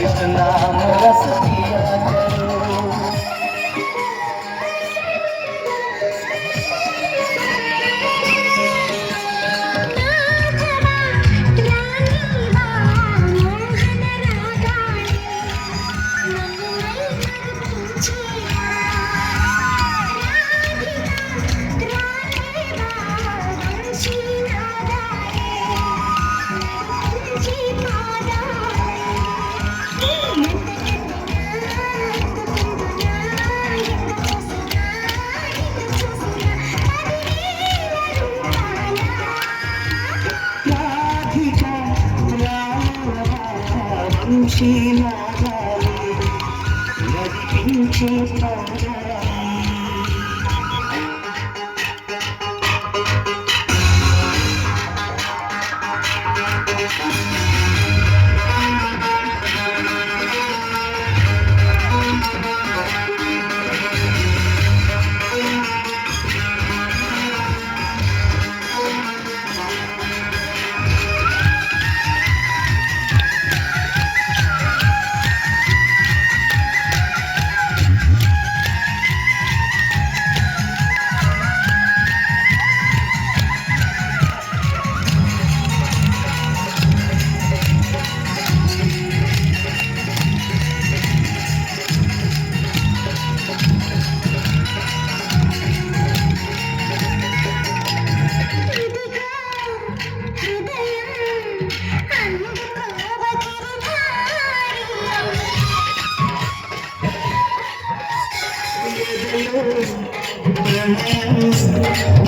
कृष्ण रस నడిపించే పాదాలి.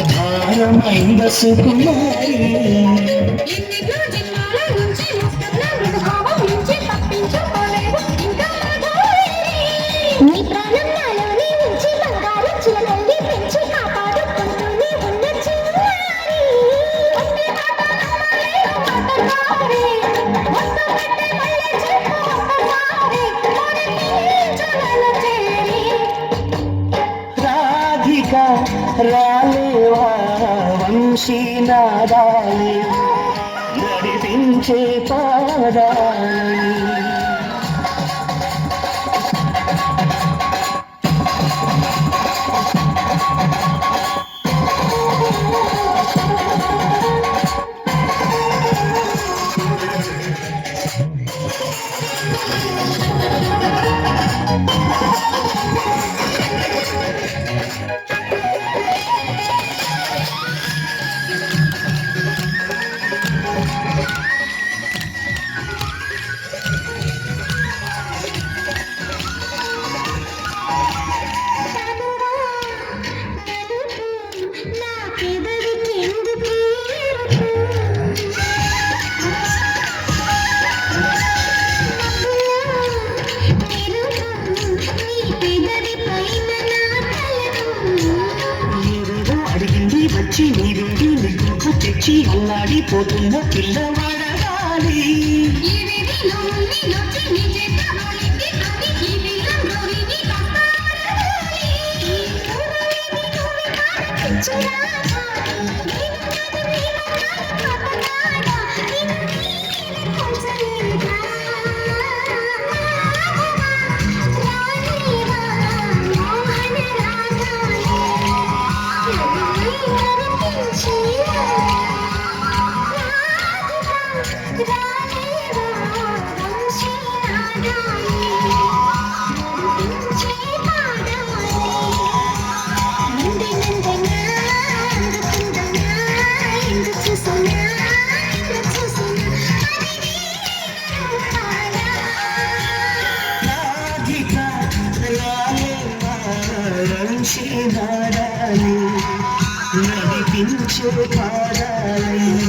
భారమైన సుకుమారి నీ ప్రాణం వంశీనాదాలి నడిపించే పాదాలి you. నీ వచ్చి నీ వెండి నిగ్గుకు తెచ్చి అల్లాడిపోతున్న పిల్లవాడగాలి. రాధిక నడిపించే పాదాలి